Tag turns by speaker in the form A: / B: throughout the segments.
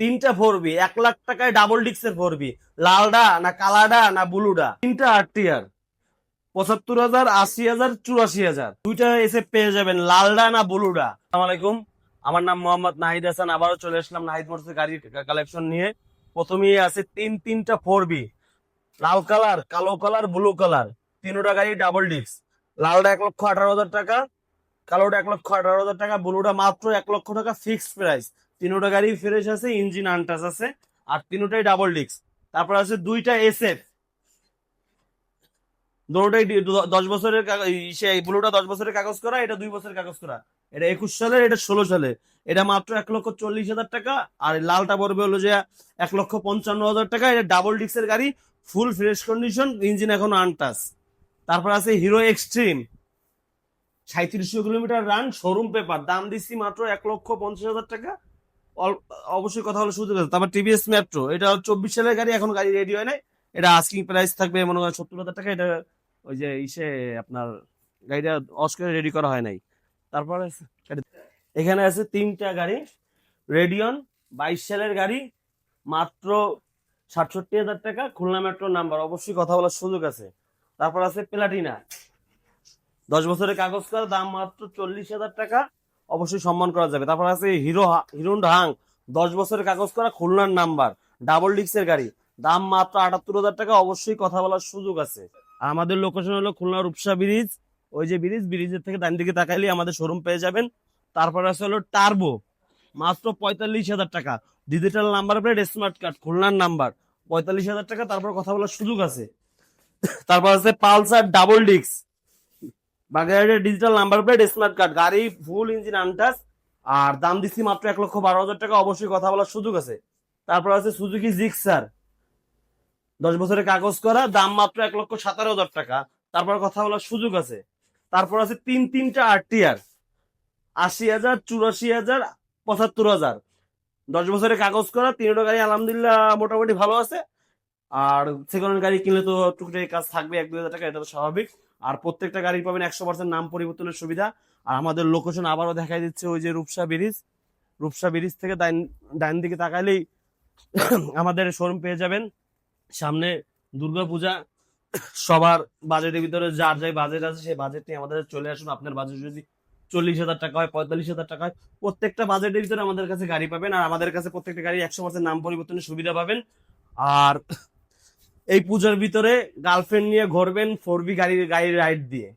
A: তিনটা ফোরবি এক লাখ টাকায় ডাবল ডিক্সের ফোরবি লালডা না কালাডা না ব্লুডা? তিনটা আট টিয়ার পঁচাত্তর হাজার, আশি হাজার, চুরাশি হাজার। দুইটা এসে পেয়ে যাবেন, লালডা না ব্লুডা? আলাইকুম, আমার নাম মোহাম্মদ নাহিদ হাসান, আবারও চলে আসলাম নাহিদ মোটরসের গাড়ির কালেকশন নিয়ে। প্রথমেই আছে তিন, তিনটা ফোর বি লাল কালার, কালো কালার ব্লু কালার। তিনোটা গাড়ি ডাবল ডিস্ক লালটা এক লক্ষ আঠারো হাজার টাকা কালোটা এক লক্ষ আঠারো হাজার টাকা ব্লুটা মাত্র এক লক্ষ টাকা ফিক্সড প্রাইস তিনোটা গাড়ি ফ্রেশ আছে, ইঞ্জিন আনটাস আছে, আর তিনোটাই ডাবল ডিস্ক তারপর আছে দুইটা এসএফ দুটোটাই দশ বছরের সে ব্লুটা দশ বছরের কাগজ করা, এটা দুই বছরের কাগজ করা। এটা একুশ সালের এটা ষোলো সালে। এটা মাত্র এক লক্ষ চল্লিশ হাজার টাকা, আর লালটা পড়বে হলো যে এক লক্ষ পঞ্চান্ন হাজার টাকা। এটা ডাবল ডিস্কের গাড়ি ফুল ফ্রেশ কন্ডিশন ইঞ্জিন এখনও আনটাস তারপর আছে হিরো এক্সট্রিম সাঁত্রিশশো কিলোমিটার রান শোরুম পেপার দাম দিচ্ছি মাত্র এক লক্ষ পঞ্চাশ হাজার টাকা। অবশ্যই কথা হলো সুযোগ আছে তারপর টিভিএস মেট্রো এটা চব্বিশ সালের গাড়ি, এখন গাড়ি রেডি হয় নাই। এটা আস্কিং প্রাইস থাকবে, মনে হয় সত্তর হাজার টাকা। এটা ওই যে ইসে আপনার গাড়িটা অস্কারে রেডি করা হয় নাই। তারপরে এখানে আছে তিনটা গাড়ি। রেডিয়ন বাইশ সালের গাড়ি, মাত্র সাতষট্টি হাজার টাকা, খুলনা মেট্রো নাম্বার অবশ্যই কথা বলার সুযোগ আছে। তারপর আছে প্লাটিনা দশ বছরের কাগজ করা, দাম মাত্র চল্লিশ হাজার টাকা। অবশ্যই সম্মান করা যাবে। তারপর আছে হিরো হিরোন হাং, দশ বছরের কাগজ করা খুলনার নাম্বার, ডাবল ডিক্সের গাড়ি। দাম মাত্র আটাত্তর হাজার টাকা, অবশ্যই কথা বলার সুযোগ আছে। আমাদের লোকেশন হলো খুলনা রূপসা ব্রিজ ওই যে ব্রিজ ব্রিজের থেকে ডান দিকে তাকাইলে আমাদের শোরুম পেয়ে যাবেন। তারপর আছে হলো টার্বো মাত্র পঁয়তাল্লিশ হাজার টাকা। Digital number plate smart card খুলনার নাম্বার। পঁয়তাল্লিশ হাজার টাকা, তারপর কথা বলার সুযোগ আছে। তারপর আছে পালসার ডাবল ডিক্স বাগেরহাটের digital number plate smart card গাড়ি ফুল ইঞ্জিন আনটাস আর দাম দিচ্ছি মাত্র এক লক্ষ বারো হাজার টাকা। অবশ্যই কথা বলার সুযোগ আছে। তারপর আছে সুজুকি জিক্সার দশ বছরের কাগজ করা, দাম মাত্র এক লক্ষ সাতারো হাজার টাকা। তারপর কথা বলার সুযোগ আছে। তারপর আছে তিন তিনটা আরটিআর আশি হাজার, চুরাশি হাজার, পঁচাত্তর হাজার। দশ বছরের কাগজ করা, তিনটা গাড়ি আলহামদুলিল্লাহ মোটামুটি ভালো আছে। আর সেকেন্ড গাড়ি কিনলে তো টুকটাকি কাজ থাকবে, এক দুই হাজার টাকা, এটা তো স্বাভাবিক। আর প্রত্যেকটা গাড়ি পাবেন একশো পার্সেন্ট নাম পরিবর্তনের সুবিধা। আর আমাদের লোকেশন আবারও দেখাই দিচ্ছে ওই যে রূপসা ব্রিজ। রূপসা ব্রিজ থেকে ডাইন ডাইন দিকে তাকাইলেই আমাদের শোরুম পেয়ে যাবেন। সামনে দুর্গাপূজা সবার বাজেটের ভিতরে যার যাই বাজেট আছে, সেই বাজেট নিয়ে আমাদের চলে আসুন। আপনার বাজেট যদি চল্লিশ হাজার টাকা হয়, পঁয়তাল্লিশ হাজার টাকা হয়, প্রত্যেকটা বাজেটের ভিতরে আমাদের কাছে গাড়ি পাবেন। আর আমাদের কাছে প্রত্যেকটা গাড়ি একশো পার্সেন্ট নাম পরিবর্তনের সুবিধা পাবেন। আর এই পূজার ভিতরে গার্লফ্রেন্ড নিয়ে ঘুরবেন ফোর বি গাড়ি, গাড়ির রাইড দিয়ে।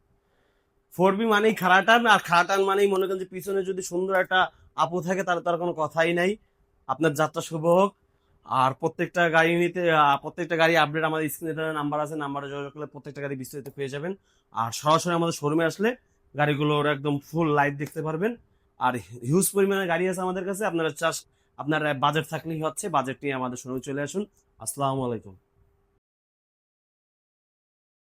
A: ফোর বি মানেই খারাটান আর খারাটান মানেই মনে করেন যে পিছনে যদি সুন্দর একটা আপু থাকে তার তার কোনো কথাই নাই। আপনার যাত্রা শুভ হোক। আর প্রত্যেকটা গাড়ি নিতে প্রত্যেকটা গাড়ি আপডেট আমাদের স্ক্রিনে নাম্বার আছে নাম্বারে যোগাযোগ করলে প্রত্যেকটা গাড়ি বিস্তারিত পেয়ে যাবেন। আর সরাসরি আমাদের শোরুমে আসলে গাড়িগুলোর একদম ফুল লাইভ দেখতে পারবেন। আর হিউজ পরিমাণে গাড়ি আছে আমাদের কাছে, আপনারা চাষ আপনার বাজেট থাকলেই হচ্ছে বাজেট নিয়ে আমাদের শোরুমে চলে আসুন। আসসালামু আলাইকুম।